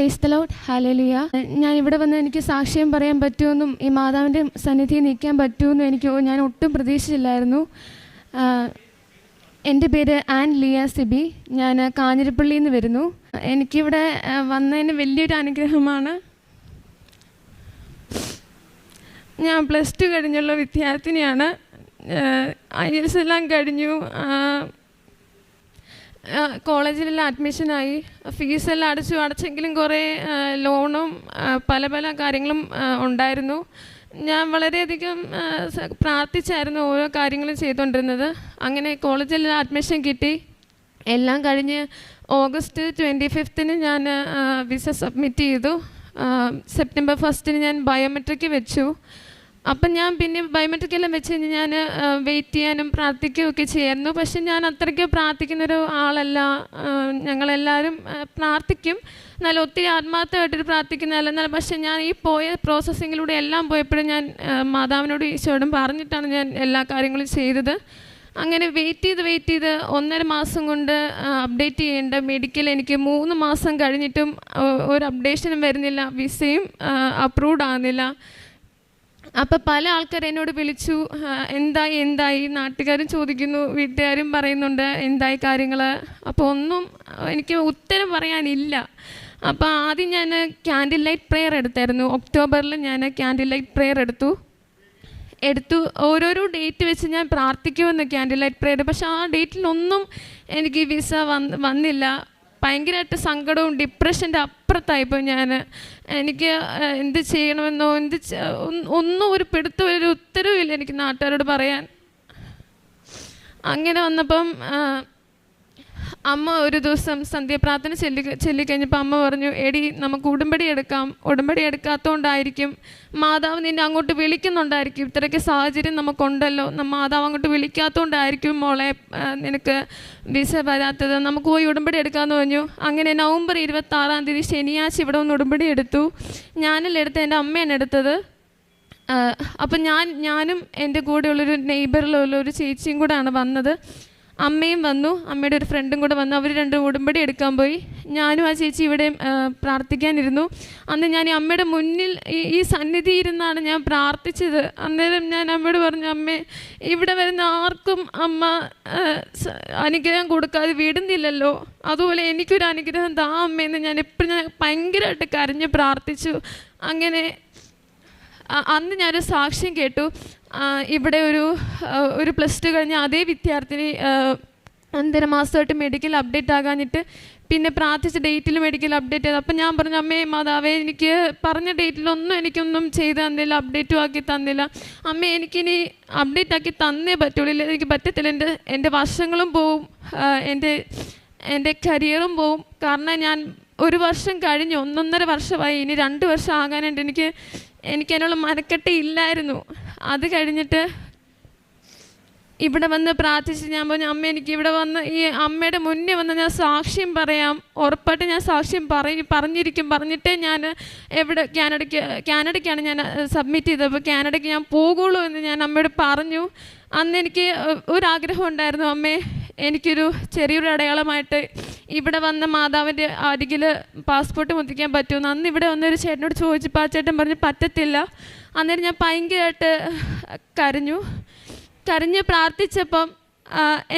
Price തലോട്ട് ഹാലലിയ ഞാൻ ഇവിടെ വന്ന് എനിക്ക് സാക്ഷ്യം പറയാൻ പറ്റുമെന്നും ഈ മാതാവിന്റെ സന്നിധിയിൽ നിൽക്കാൻ പറ്റുമെന്നും എനിക്ക് ഞാൻ ഒട്ടും പ്രതീക്ഷിച്ചില്ലായിരുന്നു. എന്റെ പേര് ആൻ ലിയ സിബി. ഞാൻ കാഞ്ഞിരപ്പള്ളിയിൽ നിന്ന് വരുന്നു. എനിക്കിവിടെ വന്നതിന് വലിയൊരു അനുഗ്രഹമാണ്. ഞാൻ പ്ലസ് ടു കഴിഞ്ഞുള്ള വിദ്യാർത്ഥിനിയാണ്. ഐ എസ് എല്ലാം കഴിഞ്ഞു. കോളേജിലെല്ലാം അഡ്മിഷനായി. ഫീസെല്ലാം അടച്ചു അടച്ചെങ്കിലും കുറേ ലോണും പല പല കാര്യങ്ങളും ഉണ്ടായിരുന്നു. ഞാൻ വളരെയധികം പ്രാർത്ഥിച്ചായിരുന്നു ഓരോ കാര്യങ്ങളും ചെയ്തുകൊണ്ടിരുന്നത്. അങ്ങനെ കോളേജിൽ അഡ്മിഷൻ കിട്ടി. എല്ലാം കഴിഞ്ഞ് ഓഗസ്റ്റ് ട്വന്റി ഫിഫ്ത്തിന് ഞാൻ വിസ സബ്മിറ്റ് ചെയ്തു. സെപ്റ്റംബർ ഫസ്റ്റിന് ഞാൻ ബയോമെട്രിക് വെച്ചു. അപ്പം ഞാൻ പിന്നെ ബയോമെട്രിക് എല്ലാം വെച്ച് കഴിഞ്ഞ് ഞാൻ വെയിറ്റ് ചെയ്യാനും പ്രാർത്ഥിക്കുകയും ഒക്കെ ചെയ്യായിരുന്നു. പക്ഷെ ഞാൻ അത്രയ്ക്ക് പ്രാർത്ഥിക്കുന്നൊരു ആളല്ല. ഞങ്ങളെല്ലാവരും പ്രാർത്ഥിക്കും. എന്നാൽ ഒത്തിരി ആത്മാർത്ഥമായിട്ടൊരു പ്രാർത്ഥിക്കുന്നതല്ല. എന്നാൽ പക്ഷെ ഞാൻ ഈ പോയ പ്രോസസ്സിങ്ങിലൂടെ എല്ലാം പോയപ്പോഴും ഞാൻ മാതാവിനോട് ഈശോയോടും പറഞ്ഞിട്ടാണ് ഞാൻ എല്ലാ കാര്യങ്ങളും ചെയ്തത്. അങ്ങനെ വെയിറ്റ് ചെയ്ത് വെയിറ്റ് ചെയ്ത് ഒന്നര മാസം കൊണ്ട് അപ്ഡേറ്റ് ചെയ്യേണ്ട മെഡിക്കൽ എനിക്ക് മൂന്ന് മാസം കഴിഞ്ഞിട്ടും ഒരു അപ്ഡേഷനും വരുന്നില്ല. വിസയും അപ്രൂവ്ഡ് ആകുന്നില്ല അപ്പോൾ പല ആൾക്കാർ എന്നോട് വിളിച്ചു എന്തായി എന്തായി? നാട്ടുകാരും ചോദിക്കുന്നു വീട്ടുകാരും പറയുന്നുണ്ട് എന്തായി കാര്യങ്ങൾ അപ്പോൾ ഒന്നും എനിക്ക് ഉത്തരം പറയാനില്ല. അപ്പോൾ ആദ്യം ഞാൻ ക്യാൻഡിൽ ലൈറ്റ് പ്രെയർ എടുത്തായിരുന്നു. ഒക്ടോബറിൽ ഞാൻ ക്യാൻഡിൽ ലൈറ്റ് പ്രെയർ എടുത്തു. എടുത്തു. ഓരോരോ ഡേറ്റ് വെച്ച് ഞാൻ പ്രാർത്ഥിക്കുമെന്ന് ക്യാൻഡിൽ ലൈറ്റ് പ്രെയർ പക്ഷെ ആ ഡേറ്റിലൊന്നും എനിക്ക് വിസ വന്നില്ല. ഭയങ്കരമായിട്ട് സങ്കടവും ഡിപ്രഷന്റെ അപ്പുറത്തായിപ്പോൾ ഞാൻ എനിക്ക് എന്ത് ചെയ്യണമെന്നോ എന്ത് ഒന്നും- ഒരു പിടുത്തം ഒരു ഉത്തരവില്ല എനിക്ക് നാട്ടുകാരോട് പറയാൻ. അങ്ങനെ വന്നപ്പം അമ്മ ഒരു ദിവസം സന്ധ്യപ്രാർത്ഥന ചൊല്ലി ചൊല്ലിക്കഴിഞ്ഞപ്പോൾ അമ്മ പറഞ്ഞു എടി നമുക്ക് ഉടമ്പടി എടുക്കാം. ഉടമ്പടി എടുക്കാത്തതുകൊണ്ടായിരിക്കും മാതാവ് നിന്നെ അങ്ങോട്ട് വിളിക്കുന്നുണ്ടായിരിക്കും. ഇത്രയ്ക്ക് സാഹചര്യം നമുക്കുണ്ടല്ലോ. മാതാവ് അങ്ങോട്ട് വിളിക്കാത്തതുകൊണ്ടായിരിക്കും മോളെ നിനക്ക് വിസ വരാത്തത്. നമുക്ക് പോയി ഉടമ്പടി എടുക്കാമെന്ന് പറഞ്ഞു. അങ്ങനെ നവംബർ ഇരുപത്തി ആറാം തീയതി ശനിയാഴ്ച ഇവിടെ ഒന്ന് ഉടമ്പടി എടുത്തു. ഞാനല്ല എടുത്ത് എന്റെ അമ്മയാണ് എടുത്തത്. അപ്പം ഞാൻ ഞാനും എന്റെ കൂടെയുള്ളൊരു നെയ്ബറിലുള്ള ഒരു ചേച്ചിയും കൂടെയാണ് വന്നത്. അമ്മയും വന്നു. അമ്മയുടെ ഒരു ഫ്രണ്ടും കൂടെ വന്നു. അവർ രണ്ടും ഉടമ്പടി എടുക്കാൻ പോയി. ഞാനും ആ ചേച്ചി ഇവിടെ പ്രാർത്ഥിക്കാനിരുന്നു. അന്ന് ഞാൻ ഈ അമ്മയുടെ മുന്നിൽ ഈ സന്നിധി ഇരുന്നാണ് ഞാൻ പ്രാർത്ഥിച്ചത്. അന്നേരം ഞാൻ അമ്മയോട് പറഞ്ഞു അമ്മേ ഇവിടെ വരുന്ന ആർക്കും അമ്മ അനുഗ്രഹം കൊടുക്കാതെ വിടുന്നില്ലല്ലോ. അതുപോലെ എനിക്കൊരു അനുഗ്രഹം താ അമ്മയെന്ന് ഞാൻ എപ്പോഴും ഞാൻ ഭയങ്കരമായിട്ട് കരഞ്ഞ് പ്രാർത്ഥിച്ചു. അങ്ങനെ അന്ന് ഞാനൊരു സാക്ഷ്യം കേട്ടു. ഇവിടെ ഒരു ഒരു പ്ലസ് ടു കഴിഞ്ഞ അതേ വിദ്യാർത്ഥിനി ഒന്നര മാസമായിട്ട് മെഡിക്കൽ അപ്ഡേറ്റ് ആകാഞ്ഞിട്ട് പിന്നെ പ്രാർത്ഥിച്ച ഡേറ്റിൽ മെഡിക്കൽ അപ്ഡേറ്റ് ചെയ്തു. അപ്പം ഞാൻ പറഞ്ഞു അമ്മേ മാതാവേ എനിക്ക് പറഞ്ഞ ഡേറ്റിലൊന്നും എനിക്കൊന്നും ചെയ്ത് തന്നില്ല അപ്ഡേറ്റും ആക്കി തന്നില്ല. അമ്മ എനിക്കിനി അപ്ഡേറ്റ് ആക്കി തന്നേ പറ്റുള്ളൂ എനിക്ക് പറ്റത്തില്ല. എന്റെ എന്റെ വർഷങ്ങളും പോവും. എന്റെ എന്റെ കരിയറും പോവും. കാരണം ഞാൻ ഒരു വർഷം കഴിഞ്ഞു ഒന്നൊന്നര വർഷമായി. ഇനി രണ്ട് വർഷം ആകാനുണ്ട്. എനിക്ക് എനിക്ക് അതിനുള്ള മനക്കെട്ട് ഇല്ലായിരുന്നു. അത് കഴിഞ്ഞിട്ട് ഇവിടെ വന്ന് പ്രാർത്ഥിച്ച് ഞാൻ പറഞ്ഞു അമ്മ എനിക്ക് ഇവിടെ വന്ന് ഈ അമ്മയുടെ മുന്നേ വന്ന് ഞാൻ സാക്ഷ്യം പറയാം. ഉറപ്പായിട്ട് ഞാൻ സാക്ഷ്യം പറയും പറഞ്ഞിരിക്കും. പറഞ്ഞിട്ടേ ഞാൻ എവിടെ കാനഡയ്ക്ക് കാനഡയ്ക്കാണ് ഞാൻ സബ്മിറ്റ് ചെയ്തത്. അപ്പോൾ കാനഡയ്ക്ക് ഞാൻ പോകുള്ളൂ എന്ന് ഞാൻ അമ്മയോട് പറഞ്ഞു. അന്ന് എനിക്ക് ഒരാഗ്രഹം ഉണ്ടായിരുന്നു. അമ്മേ എനിക്കൊരു ചെറിയൊരു അടയാളമായിട്ട് ഇവിടെ വന്ന മാതാവിന്റെ അരികിൽ പാസ്പോർട്ട് മുത്തിക്കാൻ പറ്റുമെന്ന്. അന്ന് ഇവിടെ വന്നൊരു ചേട്ടനോട് ചോദിച്ചപ്പോൾ ആ ചേട്ടൻ പറഞ്ഞ് പറ്റത്തില്ല. അന്നേരം ഞാൻ ഭയങ്കരമായിട്ട് കരഞ്ഞു. കരഞ്ഞ് പ്രാർത്ഥിച്ചപ്പം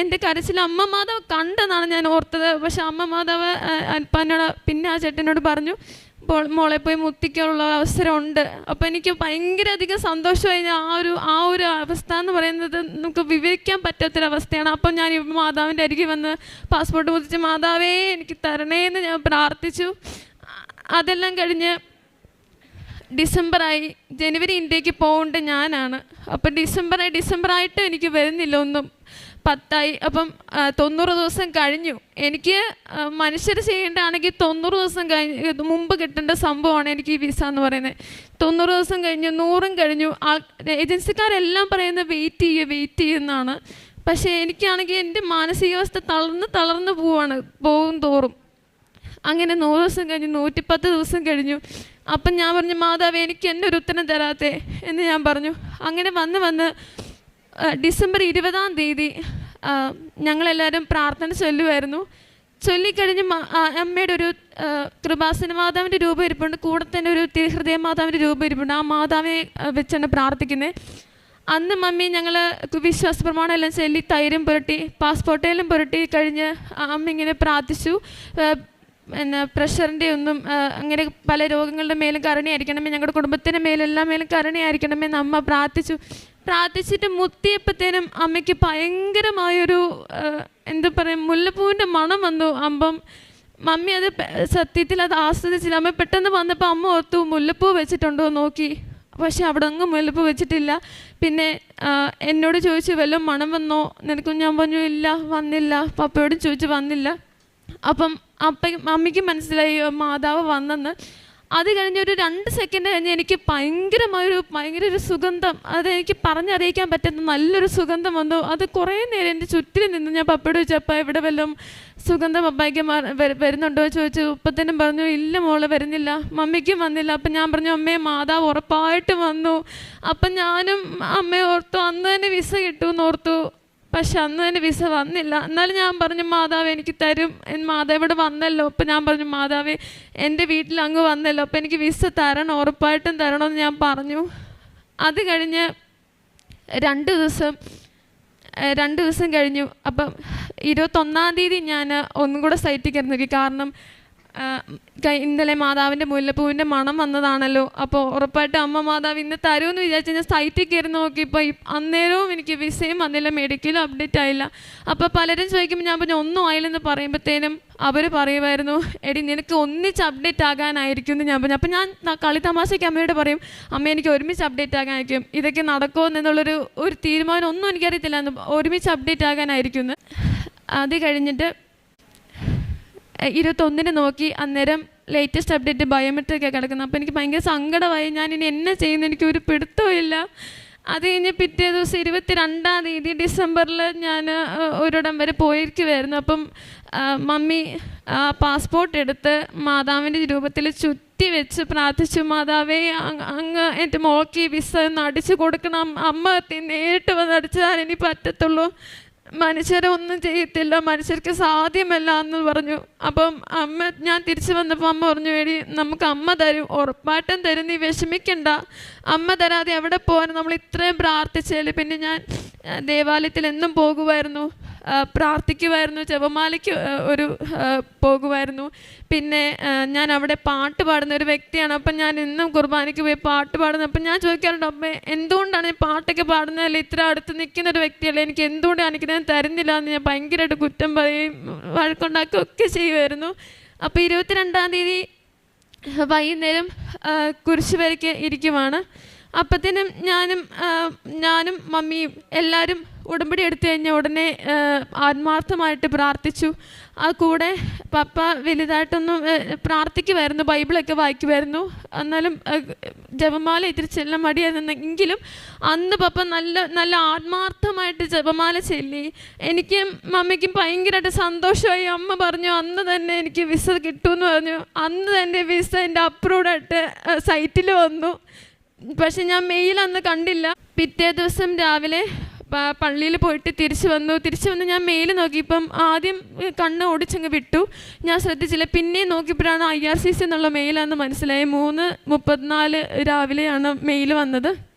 എന്റെ കരച്ചിൽ അമ്മ മാതാവ് കണ്ടെന്നാണ് ഞാൻ ഓർത്തത്. പക്ഷെ അമ്മ മാതാവ് അൽപ്പാനോട് പിന്നെ ആ ചേട്ടനോട് പറഞ്ഞു "ഇപ്പോൾ മോളെ പോയി മുത്തിക്കാനുള്ള അവസരമുണ്ട്. അപ്പോൾ എനിക്ക് ഭയങ്കര അധികം സന്തോഷമായി ഞാൻ ആ ഒരു ആ ഒരു അവസ്ഥ എന്ന് പറയുന്നത് നമുക്ക് വിവരിക്കാൻ പറ്റാത്തൊരവസ്ഥയാണ്. അപ്പം ഞാൻ മാതാവിന്റെ അരികിൽ വന്ന് പാസ്പോർട്ട് മുത്തിച്ച് മാതാവേ എനിക്ക് തരണേ എന്ന് ഞാൻ പ്രാർത്ഥിച്ചു. അതെല്ലാം കഴിഞ്ഞ് ഡിസംബറായി ജനുവരി ഇന്ത്യയ്ക്ക് പോകേണ്ട ഞാനാണ്. അപ്പം ഡിസംബറായി ഡിസംബറായിട്ടും എനിക്ക് വരുന്നില്ല ഒന്നും. പത്തായി. അപ്പം തൊണ്ണൂറ് ദിവസം കഴിഞ്ഞു. എനിക്ക് മനുഷ്യർ ചെയ്യേണ്ടതാണെങ്കിൽ തൊണ്ണൂറ് ദിവസം കഴിഞ്ഞ് മുമ്പ് കിട്ടേണ്ട സംഭവമാണ് എനിക്ക് ഈ വിസ എന്ന് പറയുന്നത്. തൊണ്ണൂറ് ദിവസം കഴിഞ്ഞു നൂറും കഴിഞ്ഞു. ഏജൻസിക്കാരെല്ലാം പറയുന്നത് വെയിറ്റ് ചെയ്യുക വെയിറ്റ് ചെയ്യുന്നതാണ് പക്ഷേ എനിക്കാണെങ്കിൽ എന്റെ മാനസികാവസ്ഥ തളർന്ന് തളർന്ന് പോവാണ് പോകും തോറും. അങ്ങനെ നൂറ് ദിവസം കഴിഞ്ഞു നൂറ്റിപ്പത്ത് ദിവസം കഴിഞ്ഞു. അപ്പം ഞാൻ പറഞ്ഞു മാതാവ് എനിക്ക് എന്നെ ഒരു ഉത്തരം തരാത്തേ എന്ന് ഞാൻ പറഞ്ഞു. അങ്ങനെ വന്ന് വന്ന് ഡിസംബർ ഇരുപതാം തീയതി ഞങ്ങളെല്ലാവരും പ്രാർത്ഥന ചൊല്ലുമായിരുന്നു ചൊല്ലിക്കഴിഞ്ഞ് അമ്മയുടെ ഒരു കൃപാസന മാതാവിന്റെ രൂപം ഇരിപ്പുണ്ട്. കൂടെ തന്നെ ഒരു തിരുഹൃദയ മാതാവിന്റെ രൂപം ഇരിപ്പുണ്ട്. ആ മാതാവിനെ വെച്ചാണ് പ്രാർത്ഥിക്കുന്നത് അന്ന് മമ്മി ഞങ്ങൾ വിശ്വാസ പ്രമാണം എല്ലാം ചൊല്ലി തൈരും പുരട്ടി പാസ്പോർട്ടേലും പുരട്ടി കഴിഞ്ഞ് അമ്മ ഇങ്ങനെ പ്രാർത്ഥിച്ചു. എന്നാ പ്രഷറിന്റെ ഒന്നും അങ്ങനെ പല രോഗങ്ങളുടെ മേലും കരുണയായിരിക്കണമേ ഞങ്ങളുടെ കുടുംബത്തിന്റെ മേലെല്ലാം മേലും കരുണയായിരിക്കണമെന്ന് അമ്മ പ്രാർത്ഥിച്ചു. പ്രാർത്ഥിച്ചിട്ട് മുത്തിയപ്പോഴത്തേനും അമ്മയ്ക്ക് ഭയങ്കരമായൊരു എന്താ പറയുക മുല്ലപ്പൂവിന്റെ മണം വന്നു. അമ്പം മമ്മി അത് സത്യത്തിൽ അത് ആസ്വദിച്ചില്ല. അമ്മ പെട്ടെന്ന് വന്നപ്പോൾ അമ്മ ഓർത്തു മുല്ലപ്പൂ വെച്ചിട്ടുണ്ടോ? നോക്കി. പക്ഷെ അവിടെ അങ്ങ് മുല്ലപ്പൂ വെച്ചിട്ടില്ല. പിന്നെ എന്നോട് ചോദിച്ചു വല്ലതും മണം വന്നോ? നിനക്കും ഞാൻ പറഞ്ഞു ഇല്ല വന്നില്ല. പപ്പയോടും ചോദിച്ചു വന്നില്ല. അപ്പം അപ്പ മമ്മിക്ക് മനസ്സിലായി "ഓ, മാതാവ് വന്നെന്ന്. അത് കഴിഞ്ഞ് ഒരു രണ്ട് സെക്കൻഡ് കഴിഞ്ഞ് എനിക്ക് ഭയങ്കരമായൊരു ഭയങ്കര ഒരു സുഗന്ധം അത് എനിക്ക് പറഞ്ഞറിയിക്കാൻ പറ്റുന്ന നല്ലൊരു സുഗന്ധം വന്നു. അത് കുറേ നേരം എന്റെ ചുറ്റിൽ നിന്ന് ഞാൻ പപ്പയോട് ചോദിച്ചു എവിടെ ഇവിടെ വല്ലതും സുഗന്ധം പപ്പായ്ക്ക് വരുന്നുണ്ടോ ചോദിച്ചു. ഉപ്പത്തനും പറഞ്ഞു ഇല്ല മോളെ വരുന്നില്ല. മമ്മിക്കും വന്നില്ല. അപ്പം ഞാൻ പറഞ്ഞു അമ്മേ മാതാവ് ഉറപ്പായിട്ട് വന്നു. അപ്പം ഞാനും അമ്മയെ ഓർത്തു അന്ന് തന്നെ വിസ കിട്ടുമെന്ന് ഓർത്തു. പക്ഷെ അന്ന് തന്നെ വിസ വന്നില്ല. എന്നാലും ഞാൻ പറഞ്ഞു മാതാവ് എനിക്ക് തരും. എൻ- മാതാവ് ഇവിടെ വന്നല്ലോ. അപ്പം ഞാൻ പറഞ്ഞു മാതാവ് എന്റെ വീട്ടിൽ അങ്ങ് വന്നല്ലോ. അപ്പം എനിക്ക് വിസ തരണം ഉറപ്പായിട്ടും തരണമെന്ന് ഞാൻ പറഞ്ഞു. അത് കഴിഞ്ഞ് രണ്ട് ദിവസം രണ്ട് ദിവസം കഴിഞ്ഞു. അപ്പം ഇരുപത്തൊന്നാം തീയതി ഞാൻ ഒന്നും കൂടെ സൈറ്റിൽ കയറി നോക്കി കാരണം ഇന്നലെ മാതാവിന്റെ മുല്ലപ്പൂവിന്റെ മണം വന്നതാണല്ലോ. അപ്പോൾ ഉറപ്പായിട്ട് അമ്മ മാതാവ് ഇന്ന് എന്ന് വിചാരിച്ച് ഞാൻ സൈറ്റിൽ കയറി നോക്കിയപ്പോൾ അന്നേരവും എനിക്ക് വിസയും വന്നില്ല മെഡിക്കലും അപ്ഡേറ്റ് ആയില്ല. അപ്പോൾ പലരും ചോദിക്കുമ്പോൾ ഞാൻ പറഞ്ഞു ഒന്നും ആയില്ലെന്ന് പറയുമ്പോഴത്തേനും അവർ പറയുമായിരുന്നു എടി നിനക്ക് ഒന്നിച്ച് അപ്ഡേറ്റ് ആകാനായിരിക്കും എന്ന് ഞാൻ പറഞ്ഞു. അപ്പോൾ ഞാൻ കളി തമാശയ്ക്ക് അമ്മയോട് പറയും അമ്മ എനിക്ക് ഒരുമിച്ച് അപ്ഡേറ്റ് ആകാനായിരിക്കും. ഇതൊക്കെ നടക്കുമോ എന്നുള്ളൊരു ഒരു തീരുമാനം ഒന്നും എനിക്കറിയത്തില്ല. ഒരുമിച്ച് അപ്ഡേറ്റ് ആകാനായിരിക്കും എന്ന്. അത് കഴിഞ്ഞിട്ട് ഇരുപത്തൊന്നിന് നോക്കി അന്നേരം ലേറ്റസ്റ്റ് അപ്ഡേറ്റ് ബയോമെട്രിക് ഒക്കെ കിടക്കുന്നത് അപ്പോൾ എനിക്ക് ഭയങ്കര സങ്കടമായി. ഞാൻ ഇനി എന്നെ ചെയ്യുന്ന എനിക്ക് ഒരു പിടുത്തമില്ല അത് കഴിഞ്ഞ് പിറ്റേ ദിവസം ഇരുപത്തി രണ്ടാം തീയതി ഡിസംബറിൽ ഞാൻ ഒരിടം വരെ പോയിരിക്കുമായിരുന്നു അപ്പം മമ്മി പാസ്പോർട്ട് എടുത്ത് മാതാവിന്റെ രൂപത്തിൽ ചുറ്റി വെച്ച് പ്രാർത്ഥിച്ചു മാതാവേ അങ് അങ്ങ് എന്റെ മോക്കി വിസ ഒന്ന് അടിച്ചു കൊടുക്കണം. അമ്മ നേരിട്ട് വന്ന് അടിച്ചാൽ ഇനി പറ്റത്തുള്ളൂ. മനുഷ്യരെ ഒന്നും ചെയ്യത്തില്ല മനുഷ്യർക്ക് സാധ്യമല്ല എന്ന് പറഞ്ഞു. അപ്പം അമ്മ ഞാൻ തിരിച്ചു വന്നപ്പോൾ അമ്മ പറഞ്ഞു വേണ്ടി നമുക്ക് അമ്മ തരും ഉറപ്പായിട്ടും തരും നീ വിഷമിക്കണ്ട. അമ്മ തരാതെ എവിടെ പോകാൻ നമ്മൾ ഇത്രയും പ്രാർത്ഥിച്ചാൽ പിന്നെ ഞാൻ ദേവാലയത്തിൽ എന്നും പോകുമായിരുന്നു. പ്രാർത്ഥിക്കുമായിരുന്നു ജപമാലയ്ക്ക് ഒരു പോകുമായിരുന്നു പിന്നെ ഞാൻ അവിടെ പാട്ട് പാടുന്ന ഒരു വ്യക്തിയാണ്. അപ്പം ഞാൻ ഇന്നും കുർബാനയ്ക്ക് പോയി പാട്ട് പാടുന്നത് അപ്പം ഞാൻ ചോദിക്കാറുണ്ട് അപ്പം എന്തുകൊണ്ടാണ് ഞാൻ പാട്ടൊക്കെ പാടുന്നതല്ലേ ഇത്ര അടുത്ത് നിൽക്കുന്ന ഒരു വ്യക്തിയല്ലേ? എനിക്ക് എന്തുകൊണ്ട് ഞാൻ തരുന്നില്ല എന്ന് ഞാൻ ഭയങ്കരമായിട്ട് കുറ്റം പറയുകയും വഴക്കുണ്ടാക്കുകയും ഒക്കെ ചെയ്യുമായിരുന്നു അപ്പോൾ ഇരുപത്തിരണ്ടാം തീയതി വൈകുന്നേരം കുരിശ് വരയ്ക്ക് ഇരിക്കുവാണ്. അപ്പത്തേനും ഞാനും ഞാനും മമ്മിയും എല്ലാവരും ഉടമ്പടി എടുത്തു കഴിഞ്ഞാൽ ഉടനെ ആത്മാർത്ഥമായിട്ട് പ്രാർത്ഥിച്ചു. ആ കൂടെ പപ്പ വലുതായിട്ടൊന്നും പ്രാർത്ഥിക്കുമായിരുന്നു ബൈബിളൊക്കെ വായിക്കുമായിരുന്നു എന്നാലും ജപമാല ഇത്തിരി ചെല്ലാൻ മടിയായിരുന്നു. എങ്കിലും അന്ന് പപ്പ നല്ല നല്ല ആത്മാർത്ഥമായിട്ട് ജപമാല ചെല്ലി. എനിക്കും മമ്മിക്കും ഭയങ്കരമായിട്ട് സന്തോഷമായി. അമ്മ പറഞ്ഞു അന്ന് തന്നെ എനിക്ക് വിസ കിട്ടുമെന്ന് പറഞ്ഞു. അന്ന് തന്നെ വിസ എന്റെ അപ്രൂവ്ഡായിട്ട് സൈറ്റിൽ വന്നു. പക്ഷെ ഞാൻ മെയിൽ അന്ന് കണ്ടില്ല. പിറ്റേ ദിവസം രാവിലെ പള്ളിയിൽ പോയിട്ട് തിരിച്ചു വന്നു. തിരിച്ചു വന്ന് ഞാൻ മെയിൽ നോക്കിയപ്പം ആദ്യം കണ്ണ് ഓടിച്ചങ്ങ് വിട്ടു. ഞാൻ ശ്രദ്ധിച്ചില്ല. പിന്നെ നോക്കിയപ്പോഴാണ് ഐ ആർ സി സി എന്നുള്ള മെയിലാണെന്ന് മനസ്സിലായി. മൂന്ന് മുപ്പത്തിനാല് രാവിലെയാണ് മെയിൽ വന്നത്.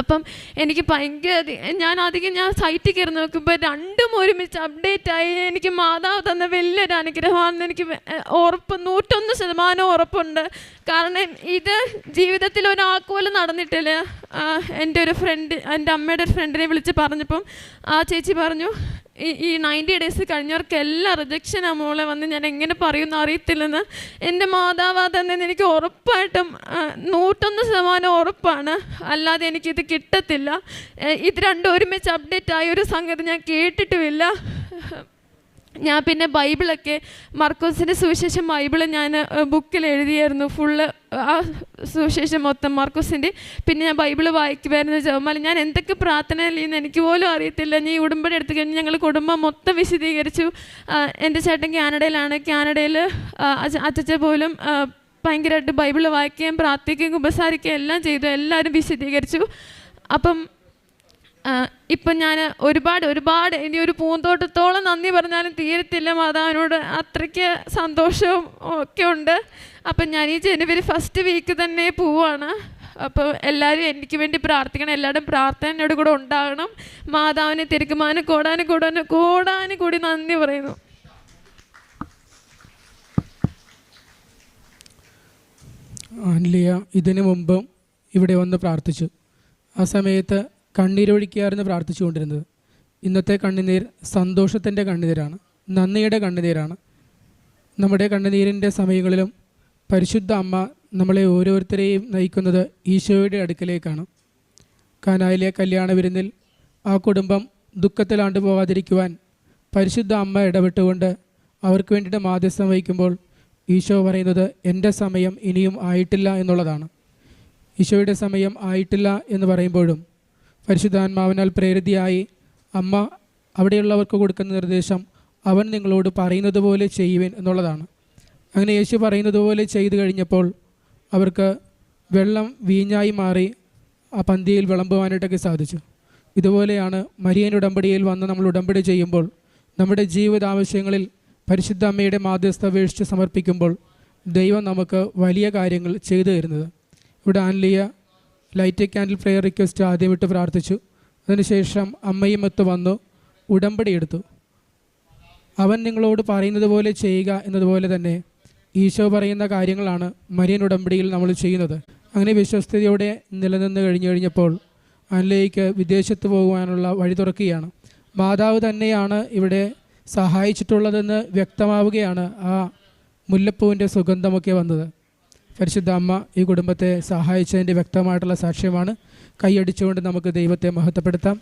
അപ്പം എനിക്ക് ഭയങ്കര ഞാൻ അധികം ഞാൻ സൈറ്റിൽ കയറി നോക്കുമ്പോൾ രണ്ടും ഒരുമിച്ച് അപ്ഡേറ്റ് ആയി. എനിക്ക് മാതാവ് തന്ന വലിയൊരു അനുഗ്രഹമാണെന്ന് എനിക്ക് ഉറപ്പ് നൂറ്റൊന്ന് ശതമാനം ഉറപ്പുണ്ട്. കാരണം ഇത് ജീവിതത്തിൽ ഒരാൾക്ക് പോലും നടന്നിട്ടില്ല. എന്റെ ഒരു ഫ്രണ്ട് എന്റെ അമ്മയുടെ ഒരു ഫ്രണ്ടിനെ വിളിച്ച് പറഞ്ഞപ്പം ആ ചേച്ചി പറഞ്ഞു ഈ നയന്റി ഡേയ്സ് കഴിഞ്ഞവർക്കെല്ലാം റിജക്ഷനാ മോളെ വന്ന് ഞാൻ എങ്ങനെ പറയുമെന്ന് അറിയത്തില്ലെന്ന്. എന്റെ മാതാവാതെന്ന് എനിക്ക് ഉറപ്പായിട്ടും നൂറ്റൊന്ന് ശതമാനം ഉറപ്പാണ്. അല്ലാതെ എനിക്കിത് കിട്ടത്തില്ല. ഇത് രണ്ടും ഒരുമിച്ച് അപ്ഡേറ്റ് ആയ ഒരു സംഗതി ഞാൻ കേട്ടിട്ടുമില്ല. ഞാൻ പിന്നെ ബൈബിളൊക്കെ മർക്കോസിന്റെ സുവിശേഷം ബൈബിൾ ഞാൻ ബുക്കിൽ എഴുതിയായിരുന്നു. ഫുള്ള് ആ സുവിശേഷം മൊത്തം മാർക്കോസിന്റെ. പിന്നെ ഞാൻ ബൈബിൾ വായിക്കുമായിരുന്നു ജപമാല ഞാൻ എന്തൊക്കെ പ്രാർത്ഥന ചെയ്യുന്ന എനിക്ക് പോലും അറിയത്തില്ല. ഞാൻ ഈ ഉടുമ്പടി എടുത്തു കഴിഞ്ഞ് ഞങ്ങൾ കുടുംബം മൊത്തം വിശദീകരിച്ചു. എന്റെ ചേട്ടൻ കാനഡയിലാണ്. കാനഡയിൽ അച്ചച്ച പോലും ഭയങ്കരമായിട്ട് ബൈബിൾ വായിക്കുകയും പ്രാർത്ഥിക്കുകയും ഉപസാരിക്കുകയും എല്ലാം ചെയ്തു. എല്ലാവരും വിശദീകരിച്ചു. അപ്പം ഇപ്പം ഞാൻ ഒരുപാട് ഒരുപാട് ഇനി ഒരു പൂന്തോട്ടത്തോളം നന്ദി പറഞ്ഞാലും തീരത്തില്ല. മാതാവിനോട് അത്രയ്ക്ക് സന്തോഷവും ഒക്കെ ഉണ്ട്. അപ്പം ഞാൻ ഈ ജനുവരി ഫസ്റ്റ് വീക്ക് തന്നെ പോവാണ്. അപ്പോൾ എല്ലാവരും എനിക്ക് വേണ്ടി പ്രാർത്ഥിക്കണം. എല്ലാവരും പ്രാർത്ഥനയോട് കൂടെ ഉണ്ടാകണം. മാതാവിനെ തിരുക്കുമാനും കൂടാനും കൂടാനും കൂടാനും കൂടി നന്ദി പറയുന്നു. ആൻലിയ ഇതിനു മുമ്പും ഇവിടെ വന്ന് പ്രാർത്ഥിച്ചു. ആ സമയത്ത് കണ്ണീരൊഴിക്കായിരുന്നു പ്രാർത്ഥിച്ചുകൊണ്ടിരുന്നത്. ഇന്നത്തെ കണ്ണുനീർ സന്തോഷത്തിന്റെ കണ്ണുനീരാണ്. നന്ദിയുടെ കണ്ണുനീരാണ്. നമ്മുടെ കണ്ണുനീരിന്റെ സമയങ്ങളിലും പരിശുദ്ധ അമ്മ നമ്മളെ ഓരോരുത്തരെയും നയിക്കുന്നത് ഈശോയുടെ അടുക്കലേക്കാണ്. കാനായിലെ കല്യാണ വിരുന്നിൽ ആ കുടുംബം ദുഃഖത്തിലാണ്ട് പോകാതിരിക്കുവാൻ പരിശുദ്ധ അമ്മ ഇടപെട്ടുകൊണ്ട് അവർക്ക് വേണ്ടിയിട്ട് മാധ്യസ്ഥം വഹിക്കുമ്പോൾ ഈശോ പറയുന്നത് എന്റെ സമയം ഇനിയും ആയിട്ടില്ല എന്നുള്ളതാണ്. ഈശോയുടെ സമയം ആയിട്ടില്ല എന്ന് പറയുമ്പോഴും പരിശുദ്ധാത്മാവിനാൽ പ്രേരിതയായി അമ്മ അവിടെയുള്ളവർക്ക് കൊടുക്കുന്ന നിർദ്ദേശം അവൻ നിങ്ങളോട് പറയുന്നത് പോലെ ചെയ്യുവൻ എന്നുള്ളതാണ്. അങ്ങനെ യേശു പറയുന്നത് പോലെ ചെയ്തു കഴിഞ്ഞപ്പോൾ അവർക്ക് വെള്ളം വീഞ്ഞായി മാറി ആ പന്തിയിൽ വിളമ്പുവാനായിട്ടൊക്കെ സാധിച്ചു. ഇതുപോലെയാണ് മരിയൻ ഉടമ്പടിയിൽ വന്ന് നമ്മൾ ഉടമ്പടി ചെയ്യുമ്പോൾ നമ്മുടെ ജീവിത ആവശ്യങ്ങളിൽ പരിശുദ്ധ അമ്മയുടെ മാധ്യസ്ഥ അപേക്ഷിച്ച് സമർപ്പിക്കുമ്പോൾ ദൈവം നമുക്ക് വലിയ കാര്യങ്ങൾ ചെയ്തു തരുന്നത്. ഇവിടെ Anliya light candle prayer request ആദ്യം ഇട്ട് പ്രാർത്ഥിച്ചു. അതിനുശേഷം അമ്മയും ഒത്ത് വന്നു ഉടമ്പടി എടുത്തു. അവൻ നിങ്ങളോട് പറയുന്നത് പോലെ ചെയ്യുക എന്നതുപോലെ തന്നെ ഈശോ പറയുന്ന കാര്യങ്ങളാണ് മരിയൻ ഉടമ്പടിയിൽ നമ്മൾ ചെയ്യുന്നത്. അങ്ങനെ വിശ്വസ്തയോടെ നിലനിന്ന് കഴിഞ്ഞു കഴിഞ്ഞപ്പോൾ അനിലേക്ക് വിദേശത്ത് പോകുവാനുള്ള വഴി തുറക്കുകയാണ്. മാതാവ് തന്നെയാണ് ഇവിടെ സഹായിച്ചിട്ടുള്ളതെന്ന് വ്യക്തമാവുകയാണ് ആ മുല്ലപ്പൂവിന്റെ സുഗന്ധമൊക്കെ വന്നത്. പരിശുദ്ധ അമ്മ ഈ കുടുംബത്തെ സഹായിച്ചതിന്റെ വ്യക്തമായിട്ടുള്ള സാക്ഷ്യമാണ്. കൈയടിച്ചുകൊണ്ട് നമുക്ക് ദൈവത്തെ മഹത്വപ്പെടുത്താം.